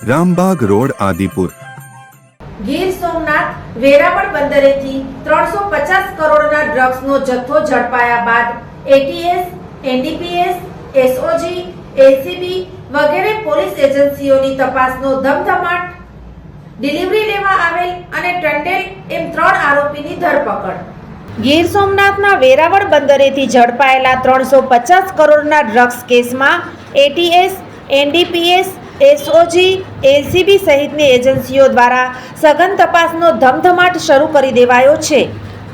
Rambagh road, Adipur. Gir Somnath, Veraval બંદરેથી ત્રણસો પચાસ કરોડના ડ્રગ્સનો જથ્થો ઝડપાયા બાદ એટીએસ એનડીપીએસ એસઓજી એસીબી વગેરે પોલીસ એજન્સીઓની તપાસનો ધમધમાટ. ડિલિવરી લેવા આવેલ અને ટંડેલ એમ ત્રણ આરોપીની ધરપકડ. ગીર સોમનાથના વેરાવળ બંદરેથી ઝડપાયેલા ત્રણસો પચાસ કરોડના ડ્રગ્સ કેસમાં એટીએસ એનડીપીએસ એસઓજી, એલસીબી સહિતની એજન્સીઓ દ્વારા સઘન તપાસનો ધમધમાટ શરૂ કરી દેવાયો છે.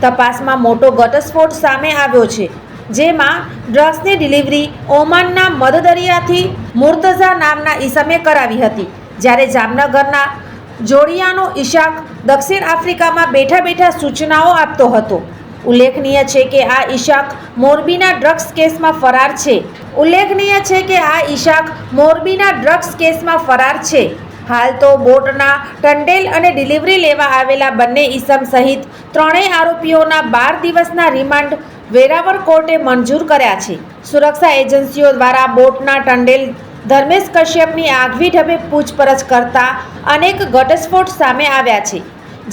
તપાસમાં મોટો ઘટસ્ફોટ સામે આવ્યો છે, જેમાં ડ્રગ્સની ડિલિવરી ઓમાનના મધદરિયાથી મુર્તઝા નામના ઈસમે કરાવી હતી. જ્યારે જામનગરના જોડિયાનો ઈશાક દક્ષિણ આફ્રિકામાં બેઠા બેઠા સૂચનાઓ આપતો હતો. ઉલ્લેખનીય છે કે આ ઈશાક મોરબીના ડ્રગ્સ કેસમાં ફરાર છે. ઉલ્લેખનીય છે કે આ ઈશાક મોરબીના ડ્રગ્સ કેસમાં ફરાર છે. હાલ તો બોટના ટંડેલ અને ડિલિવરી લેવા આવેલા બંને ઈસમ સહિત ત્રણેય આરોપીઓના બાર દિવસના રિમાન્ડ વેરાવળ કોર્ટે મંજૂર કર્યા છે. સુરક્ષા એજન્સીઓ દ્વારા બોટના ટંડેલ ધર્મેશ કશ્યપની આગવી ઢબે પૂછપરછ કરતા અનેક ઘટસ્ફોટ સામે આવ્યા છે.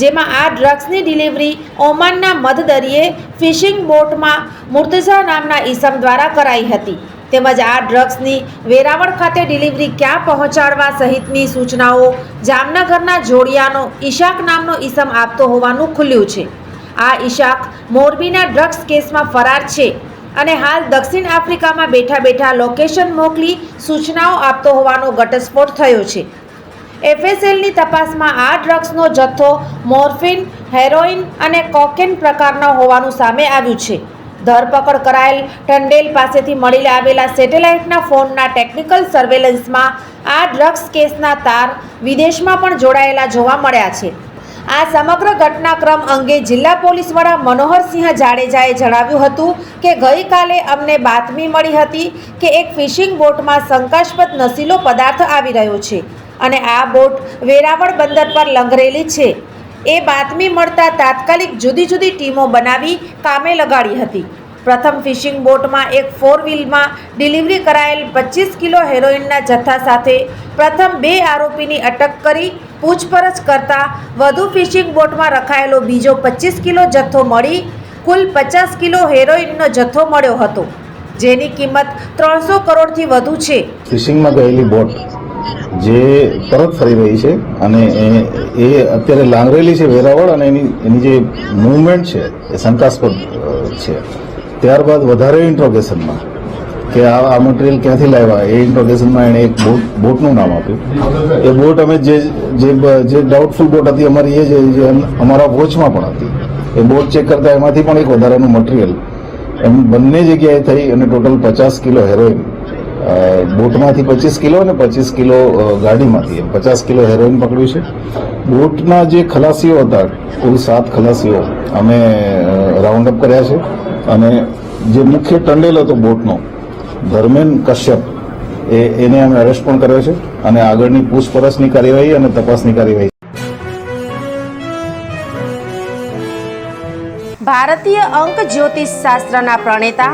જેમાં આ ડ્રગ્સની ડિલિવરી ઓમાનના મધદરિયે ફિશિંગ બોટમાં મુર્તઝા નામના ઈસમ દ્વારા કરાઈ હતી. તેમજ આ ડ્રગ્સની વેરાવળ ખાતે ડિલિવરી ક્યાં પહોંચાડવા સહિતની સૂચનાઓ જામનગરના જોડિયાનો ઈશાક નામનો ઈસમ આપતો હોવાનું ખુલ્યું છે. આ ઈશાક મોરબીના ડ્રગ્સ કેસમાં ફરાર છે અને હાલ દક્ષિણ આફ્રિકામાં બેઠા બેઠા લોકેશન મોકલી સૂચનાઓ આપતો હોવાનો ઘટસ્ફોટ થયો છે. એફએસએલની તપાસમાં આ ડ્રગ્સનો જથ્થો મોર્ફિન, હેરોઇન અને કોકેન પ્રકારનો હોવાનું સામે આવ્યું છે. ધરપકડ કરાયેલ ટંડેલ પાસેથી મળી આવેલા સેટેલાઇટના ફોનના ટેકનિકલ સર્વેલન્સમાં આ ડ્રગ્સ કેસના તાર વિદેશમાં પણ જોડાયેલા જોવા મળ્યા છે. આ સમગ્ર ઘટનાક્રમ અંગે જિલ્લા પોલીસ વડા મનોહરસિંહ જાડેજાએ જણાવ્યું હતું કે ગઈકાલે અમને બાતમી મળી હતી કે એક ફિશિંગ બોટમાં શંકાસ્પદ નશીલો પદાર્થ આવી રહ્યો છે અને આ બોટ વેરાવળ બંદર પર લંગરેલી છે. એ બાતમી મળતા તાત્કાલિક જુદી જુદી ટીમો બનાવી કામે લગાડી હતી. પ્રથમ ફિશિંગ બોટમાં એક ફોર વ્હીલમાં ડિલિવરી કરાયેલ પચીસ કિલો હેરોઇનના જથ્થા સાથે પ્રથમ બે આરોપીની અટક કરી પૂછપરછ કરતા વધુ ફિશિંગ બોટમાં રખાયેલો બીજો પચીસ કિલો જથ્થો મળી કુલ પચાસ કિલો હેરોઇનનો જથ્થો મળ્યો હતો, જેની કિંમત ત્રણસો કરોડથી વધુ છે. ફિશિંગમાં ગયેલી બોટ જે પરત ફરી રહી છે અને એ- અત્યારે લાંગરેલી છે વેરાવળ અને એની એની જે મૂવમેન્ટ છે, એ શંકાસ્પદ છે. ત્યારબાદ વધારે ઇન્ટ્રોગેશનમાં કે આ આ મટીરિયલ ક્યાંથી લાવ્યા? એ ઇન્ટ્રોગેશનમાં એણે એક બોટ, બોટનું નામ આપ્યું. એ બોટ અમે જે જે જે ડાઉટફુલ બોટ હતી અમારી એ જે અમારા વોચમાં પણ હતી. એ બોટ ચેક કરતા એમાંથી પણ એક વધારાનું મટીરિયલ એમ બંને જગ્યાએ થઈ અને ટોટલ પચાસ કિલો હેરોઇન બોટમાંથી પચીસ કિલો અને પચીસ કિલો ગાડીમાંથી. પચાસ કિલો હેરોઇન પકડ્યું છે. બોટના જે ખલાસીઓ હતા, કુલ સાત ખલાસીઓ, અમે રાઉન્ડ અપ કર્યા છે. અને જે મુખ્ય ટંડેલ હતો બોટનો, ધર્મેન કશ્યપ, એ, એને અમે અરેસ્ટ પણ કર્યો છે અને આગળની પૂછપરછની કાર્યવાહી અને તપાસની કાર્યવાહી ભારતીય અંક જ્યોતિષ શાસ્ત્રના પ્રણેતા